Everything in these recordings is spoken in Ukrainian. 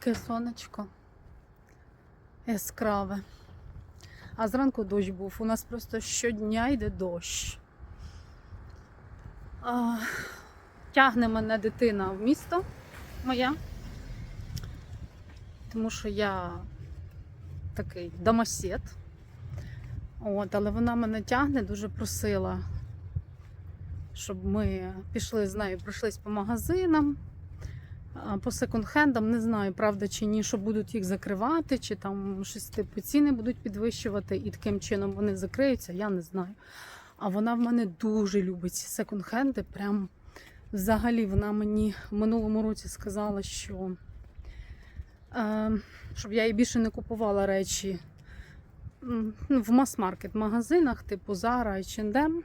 таке сонечко яскраве. А зранку дощ був. У нас просто щодня йде дощ. А, тягне мене дитина в місто моя. Тому що я такий домосед. От, але вона мене тягне, дуже просила, щоб ми пішли з нею, пройшлись по магазинам, по секонд-хендам. Не знаю, правда чи ні, що будуть їх закривати, чи там щось типу ціни будуть підвищувати, і таким чином вони закриються, я не знаю. А вона в мене дуже любить секонд-хенди. Прям взагалі вона мені в минулому році сказала, що е, щоб я їй більше не купувала речі ну, в мас-маркет магазинах, типу Zara, H&M.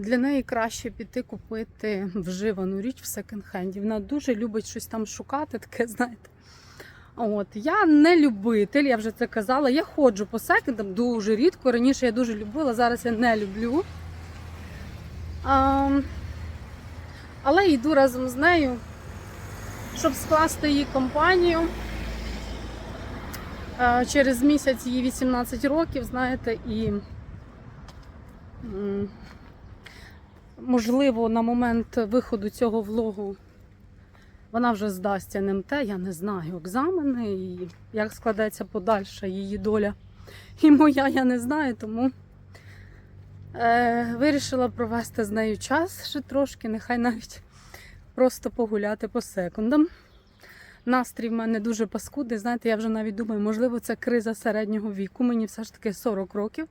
Для неї краще піти купити вживану річ в секонд-хенді. Вона дуже любить щось там шукати, таке, знаєте. От, я не любитель, я вже це казала. Я ходжу по секондам дуже рідко. Раніше я дуже любила, зараз я не люблю. А, але йду разом з нею, щоб скласти її компанію. А, Через місяць їй 18 років, знаєте, і можливо на момент виходу цього влогу вона вже здасть НМТ, я не знаю, екзамени і як складеться подальша її доля. І моя я не знаю, тому е, вирішила провести з нею час ще трошки, нехай навіть просто погуляти по секундам. Настрій в мене дуже паскудний. Знаєте, я вже навіть думаю, можливо, це криза середнього віку. Мені все ж таки 40 років.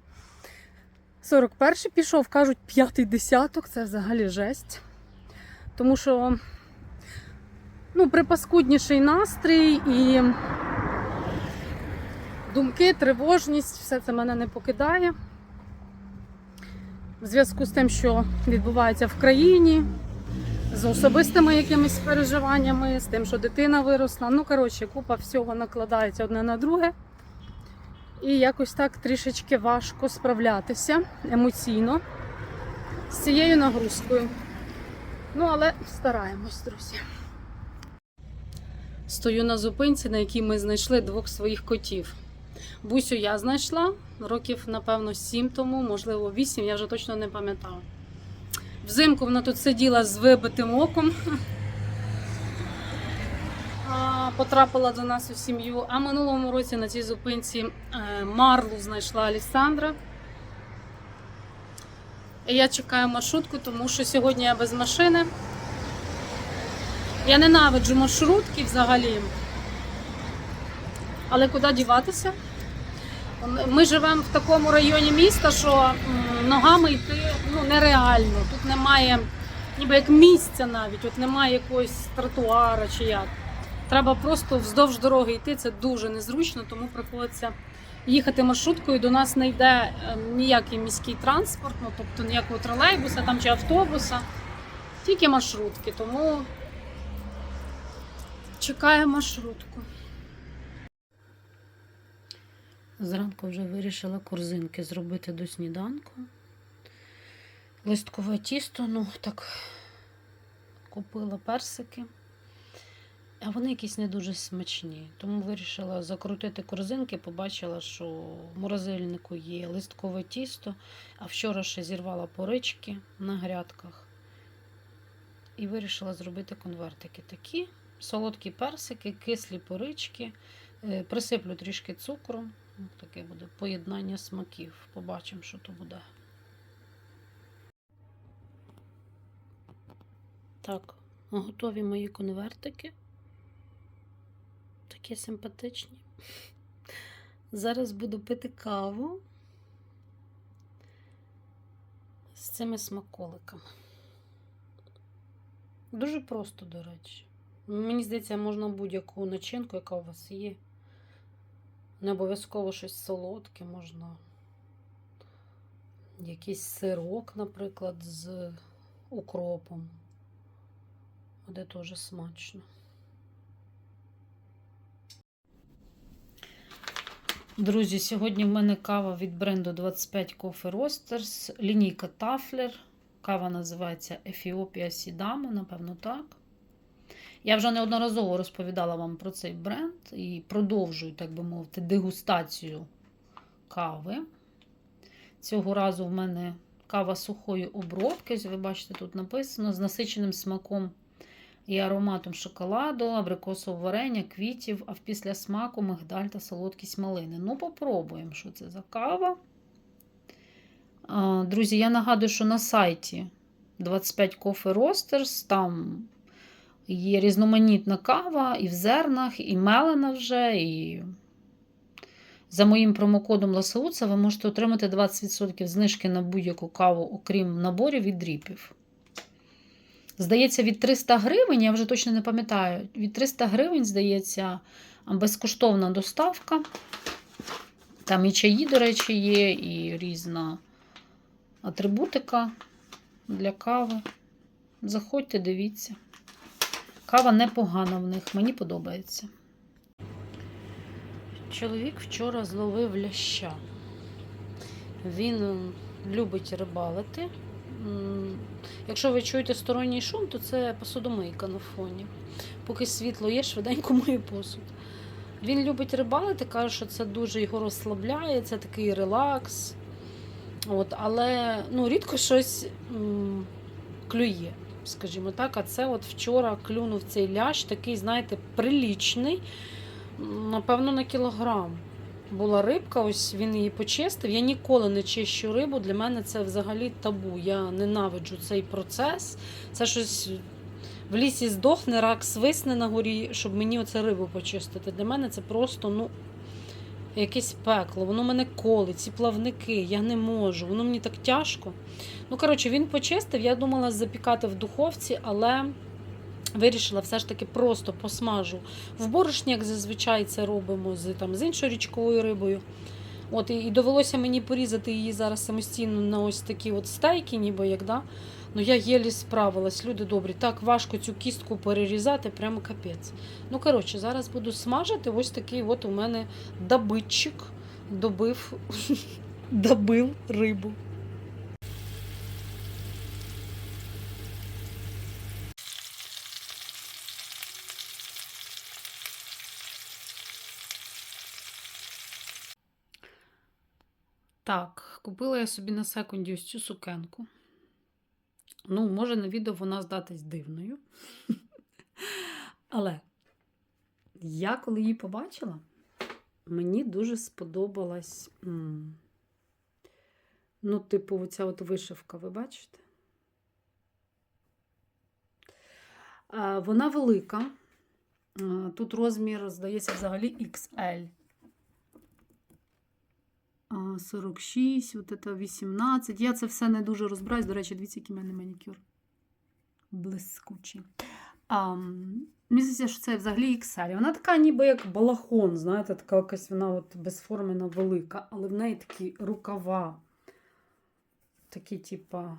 41 пішов, кажуть, п'ятий десяток це взагалі жесть. Тому що ну, припаскудніший настрій і думки, тривожність, все це мене не покидає. В зв'язку з тим, що відбувається в країні, з особистими якимись переживаннями, з тим, що дитина виросла. Ну, коротше, купа всього накладається одне на друге. І якось так трішечки важко справлятися емоційно з цією нагрузкою. Ну, але стараємось, друзі. Стою на зупинці, на якій ми знайшли двох своїх котів. Бусю я знайшла років, напевно, сім тому, можливо, вісім, я вже точно не пам'ятаю. Взимку вона тут сиділа з вибитим оком. Потрапила до нас у сім'ю. А минулому році на цій зупинці е, Марлу знайшла Алісандра. І я чекаю маршрутку, тому що сьогодні я без машини. Я ненавиджу маршрутки взагалі. Але куди діватися? Ми живемо в такому районі міста, що ногами йти ну, нереально. Тут немає ніби як місця навіть, от немає якогось тротуара чи як. Треба просто вздовж дороги йти, це дуже незручно, тому приходиться їхати маршруткою. До нас не йде е, ніякий міський транспорт, ну тобто ніякого тролейбуса там чи автобуса, тільки маршрутки. Тому чекаю маршрутку. Зранку вже вирішила корзинки зробити до сніданку. Листкове тісто, ну так купила персики. А вони якісь не дуже смачні. Тому вирішила закрутити корзинки, побачила, що в морозильнику є листкове тісто, а вчора ще зірвала порички на грядках. І вирішила зробити конвертики такі. Солодкі персики, кислі порички, Е, присиплю трішки цукру. Таке буде поєднання смаків. Побачимо, що то буде. Так, готові мої конвертики. Такі симпатичні. Зараз буду пити каву з цими смаколиками. Дуже просто, до речі. Мені здається, можна будь-яку начинку, яка у вас є. Не обов'язково щось солодке, можна якийсь сирок, наприклад, з укропом. Буде теж смачно. Друзі, сьогодні в мене кава від бренду 25 Coffee Roasters, лінійка Тафлер. Кава називається Ефіопія Сідама, напевно, так. Я вже неодноразово розповідала вам про цей бренд і продовжую, так би мовити, дегустацію кави. Цього разу в мене кава сухої обробки. Ви бачите, тут написано з насиченим смаком і ароматом шоколаду, абрикосового варення, квітів, а в після смаку мигдаль та солодкість малини. Ну, попробуємо, що це за кава. Друзі, я нагадую, що на сайті 25 Coffee Roasters там є різноманітна кава і в зернах, і мелена вже, і за моїм промокодом Ласауца ви можете отримати 20% знижки на будь-яку каву, окрім наборів і дріпів. Здається, від 300 гривень, я вже точно не пам'ятаю, від 300 гривень, здається, безкоштовна доставка. Там і чаї, до речі, є, і різна атрибутика для кави. Заходьте, дивіться. Кава непогана в них, мені подобається. Чоловік вчора зловив ляща. Він любить рибалити. Якщо ви чуєте сторонній шум, то це посудомийка на фоні. Поки світло є, швиденько миє посуд. Він любить рибалити, каже, що це дуже його розслабляє, це такий релакс. От, але ну, рідко щось клює, скажімо так. А це от вчора клюнув цей лящ, такий, знаєте, прилічний, напевно, на кілограм. Була рибка, ось він її почистив. Я ніколи не чищу рибу. Для мене це взагалі табу. Я ненавиджу цей процес. Це щось в лісі здохне, рак свисне на горі, щоб мені оце рибу почистити. Для мене це просто, ну, якесь пекло. Воно мене колить, ці плавники, я не можу. Воно мені так тяжко. Ну, коротше, він почистив. Я думала запікати в духовці, але вирішила все ж таки просто посмажу в борошні, як зазвичай це робимо з, там, з іншою річковою рибою. От, і, і довелося мені порізати її зараз самостійно на ось такі от стейки, ніби як, да? Ну я єлі справилась, люди добрі. Так важко цю кістку перерізати, прямо капець. Ну, коротше, зараз буду смажити. Ось такий от у мене добитчик добив, добив рибу. Так, купила я собі на секунді ось цю сукенку. Ну, може, на відео вона здатись дивною. Але я коли її побачила, мені дуже сподобалась. Ну, типу, оця от вишивка, ви бачите? Вона велика. Тут розмір, здається, взагалі XL. А, 46, от це 18. Я це все не дуже розбираюсь. До речі, дивіться, який в мене манікюр. Блискучий. А, мені здається, що це взагалі XL. Вона така ніби як балахон, знаєте, така якась вона от безформена велика, але в неї такі рукава. Такі, типа,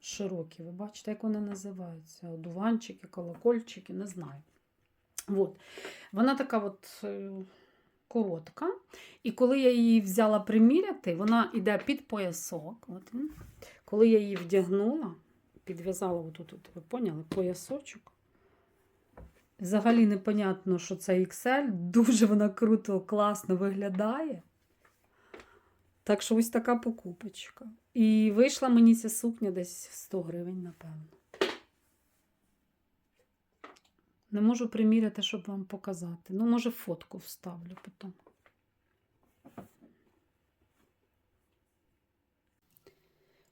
широкі. Ви бачите, як вони називаються? Одуванчики, колокольчики, не знаю. От. Вона така от е, коротка. І коли я її взяла приміряти, вона йде під поясок. От. Коли я її вдягнула, підв'язала отут, от, ви поняли, поясочок. Взагалі непонятно, що це XL. Дуже вона круто, класно виглядає. Так що ось така покупочка. І вийшла мені ця сукня десь 100 гривень, напевно. Не можу приміряти, щоб вам показати. Ну, може, фотку вставлю потім.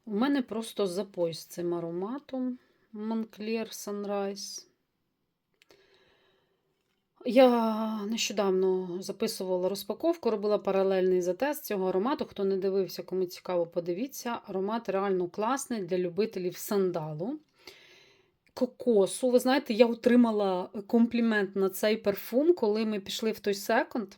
У мене просто запой з цим ароматом Moncler Sunrise. Я нещодавно записувала розпаковку, робила паралельний затест цього аромату. Хто не дивився, кому цікаво, подивіться. Аромат реально класний для любителів сандалу. Кокосу. Ви знаєте, я отримала комплімент на цей парфум, коли ми пішли в той секонд.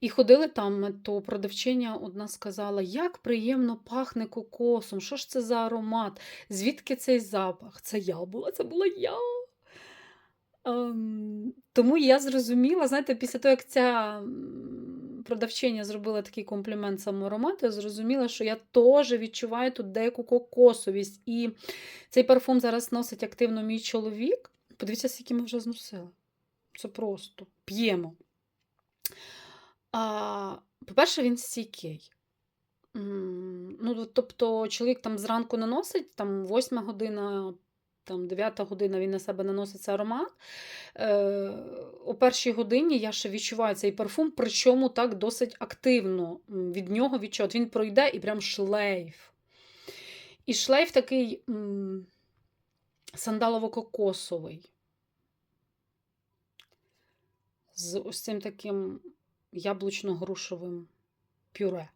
І ходили там, то продавчиня одна сказала, як приємно пахне кокосом, що ж це за аромат, звідки цей запах? Це я була, це була я. Ем, тому я зрозуміла, знаєте, після того, як ця продавчиня зробила такий комплімент самому аромату, я зрозуміла, що я теж відчуваю тут деяку кокосовість. І цей парфум зараз носить активно мій чоловік. Подивіться, скільки ми вже зносили. Це просто п'ємо. По-перше, він стійкий. Ну, тобто, чоловік там зранку наносить, там 8 година, там 9 година він на себе наносить цей аромат. Е, о першій годині я ще відчуваю цей парфум, причому так досить активно від нього відчув. Він пройде і прям шлейф. І шлейф такий сандалово-кокосовий. З ось цим таким яблучно-грушовим пюре.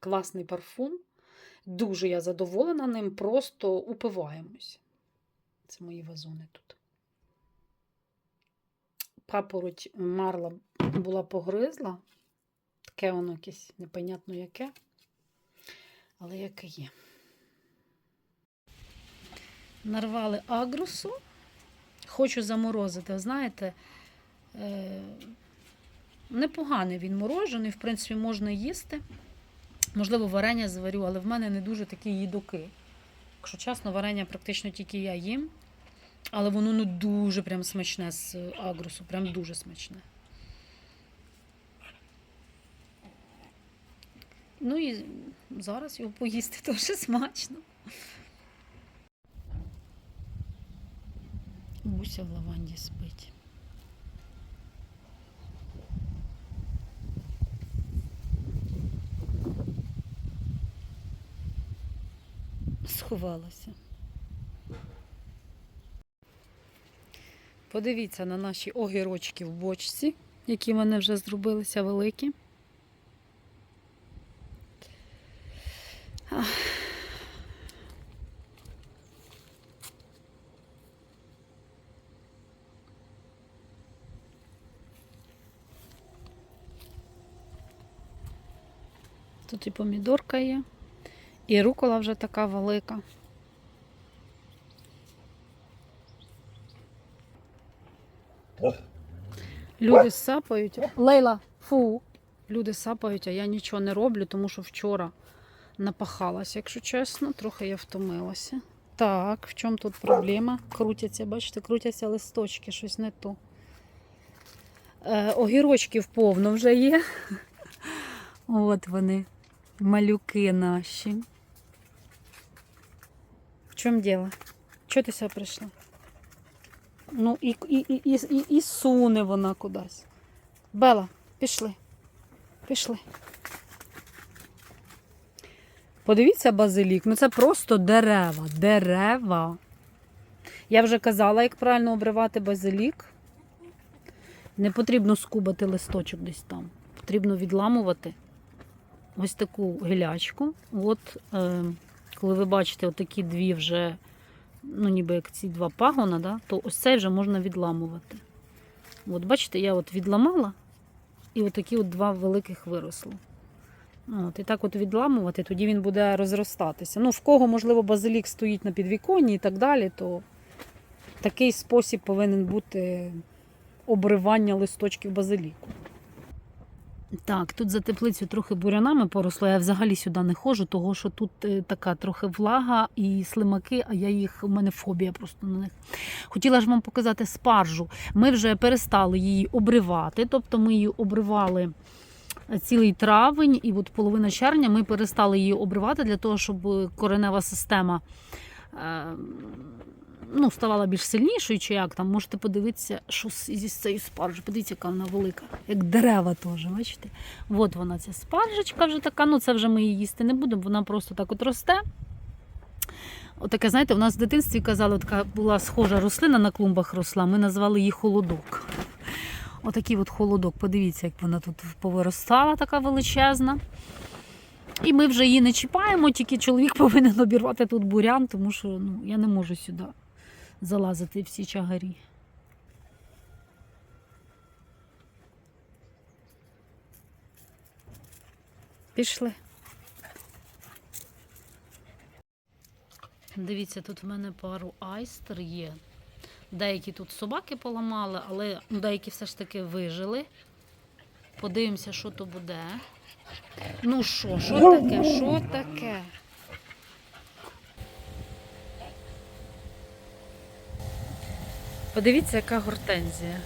Класний парфум. Дуже я задоволена ним, просто упиваємось. Це мої вазони тут. Папороть марла була погризла. Таке воно якесь непонятно яке. Але яке є. Нарвали агрусу. Хочу заморозити. Знаєте, е, непоганий він морожений, в принципі, можна їсти. Можливо, варення зварю, але в мене не дуже такі їдоки. Якщо чесно, варення практично тільки я їм. Але воно ну дуже прям смачне з агрусу, прям дуже смачне. Ну і зараз його поїсти теж смачно. Буся в лаванді спить. Сховалася. Подивіться на наші огірочки в бочці, які вони вже зробилися великі. Тут і помідорка є, і рукола вже така велика. Люди сапають. Лейла, фу. Люди сапають, а я нічого не роблю, тому що вчора напахалася, якщо чесно, трохи я втомилася. Так, в чому тут проблема? Крутяться, бачите, крутяться листочки, щось не то. Е, огірочків повно вже є. От вони, малюки наші. В чому діло? Чого ти сюди прийшла? Ну, і, і, і, і, і, суне вона кудись. Бела, пішли. Пішли. Подивіться базилік. Ну це просто дерева. Дерева. Я вже казала, як правильно обривати базилік. Не потрібно скубати листочок десь там. Потрібно відламувати ось таку гілячку. От, е, коли ви бачите, отакі дві вже ну ніби як ці два пагона, да, то ось цей вже можна відламувати. От бачите, я от відламала, і от от два великих виросли. От, і так от відламувати, тоді він буде розростатися. Ну, в кого, можливо, базилік стоїть на підвіконні і так далі, то такий спосіб повинен бути обривання листочків базиліку. Так, тут за теплицю трохи бурянами поросло. Я взагалі сюди не ходжу, того що тут е, така трохи влага і слимаки, а я їх, у мене фобія просто на них. Хотіла ж вам показати спаржу. Ми вже перестали її обривати, тобто ми її обривали цілий травень, і от половина червня ми перестали її обривати для того, щоб коренева система. Ну, ставала більш сильнішою, чи як там, можете подивитися, що зі цією спаржею. Подивіться, яка вона велика, як дерева теж, бачите? От вона ця спаржечка вже така, ну це вже ми її їсти не будемо, вона просто так от росте. Отаке, знаєте, у нас в дитинстві казали, така була схожа рослина на клумбах росла, ми назвали її холодок. Отакий от холодок, подивіться, як вона тут повиростала, така величезна. І ми вже її не чіпаємо, тільки чоловік повинен обірвати тут бурян, тому що ну, я не можу сюди залазити всі чагарі. Пішли. Дивіться, тут в мене пару айстер є. Деякі тут собаки поламали, але деякі все ж таки вижили. Подивимося, що то буде. Ну що, що таке? Що таке? Подивіться, яка гортензія.